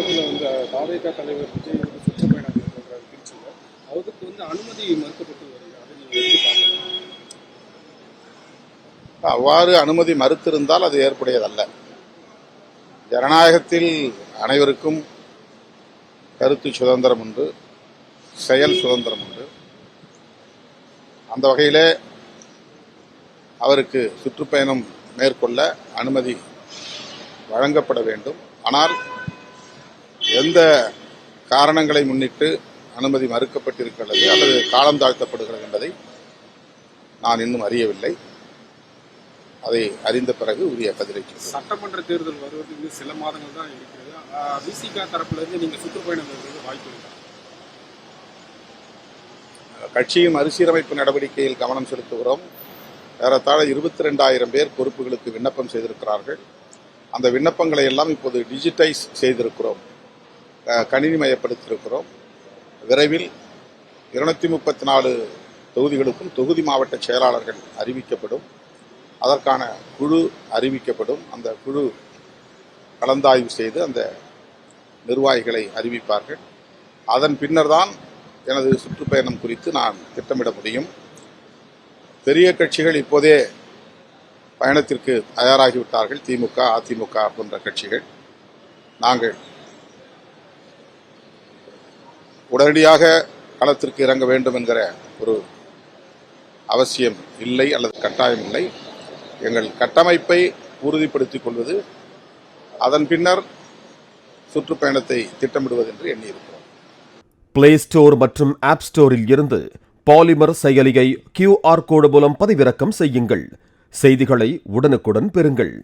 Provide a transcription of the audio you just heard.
காலத்தில் வந்து தாவேகா தலைவர் விஜய் வந்து சுற்றுப்பயணம் மேற்கொள்றாரு அவருக்கு வந்து அனுமதி மறுக்கப்பட்டு வருது. அதை நீங்கள் எப்படி பார்க்கலாம் அவ்வாறு அனுமதி மறுத்திருந்தால் அது ஏற்புடையதல்ல. ஜனநாயகத்தில் அனைவருக்கும் கருத்து சுதந்திரம் உண்டு செயல் சுதந்திரம் உண்டு. அந்த வகையிலே அவருக்கு சுற்றுப்பயணம் மேற்கொள்ள அனுமதி வழங்கப்பட வேண்டும். ஆனால் எந்த காரணங்களை முன்னிட்டு அனுமதி மறுக்கப்பட்டிருக்கிறது அல்லது காலம் தாழ்த்தப்படுகிறது என்பதை நான் இன்னும் அறியவில்லை. அதை அறிந்த பிறகு உரிய சொல்வேன். சட்டமன்ற தேர்தல் வருவதற்கு இன்னும் சில மாதங்கள் தான் இருக்கிறது. விசிகா தரப்புல இருந்து நீங்கள் சுற்றுப்பயணம் வாய்ப்பு இருக்கா? கட்சியின் மறுசீரமைப்பு நடவடிக்கையில் கவனம் செலுத்துகிறோம். ஏறத்தாழ இருபத்தி ரெண்டாயிரம் பேர் பொறுப்புகளுக்கு விண்ணப்பம் செய்திருக்கிறார்கள். அந்த விண்ணப்பங்களை எல்லாம் இப்போது டிஜிட்டைஸ் செய்திருக்கிறோம். அஹ், கணினிமயப்படுத்தியிருக்கிறோம் விரைவில் இருநூத்தி முப்பத்தி நாலு தொகுதிகளுக்கும் தொகுதி மாவட்ட செயலாளர்கள் அறிவிக்கப்படும். அதற்கான குழு அறிவிக்கப்படும். அந்த குழு கலந்தாய்வு செய்து அந்த நிர்வாகிகளை அறிவிப்பார்கள். அதன் பின்னர் தான் எனது சுற்றுப்பயணம் குறித்து நான் திட்டமிட முடியும். பெரிய கட்சிகள் இப்போதே பயணத்திற்கு தயாராகிவிட்டார்கள். திமுக அதிமுக போன்ற கட்சிகள். நாங்கள் உடனடியாக களத்திற்கு இறங்க வேண்டும் என்கிற ஒரு அவசியம் இல்லை அல்லது கட்டாயம் இல்லை. எங்கள் கட்டமைப்பை உறுதிப்படுத்திக் கொள்வது அதன் பின்னர் சுற்றுப்பயணத்தை திட்டமிடுவது என்று எண்ணியிருக்கிறோம். பிளே ஸ்டோர் மற்றும் ஆப் ஸ்டோரில் இருந்து பாலிமர் செயலியை கியூஆர் கோடு மூலம் பதிவிறக்கம் செய்யுங்கள். செய்திகளை உடனுக்குடன் பெறுங்கள்.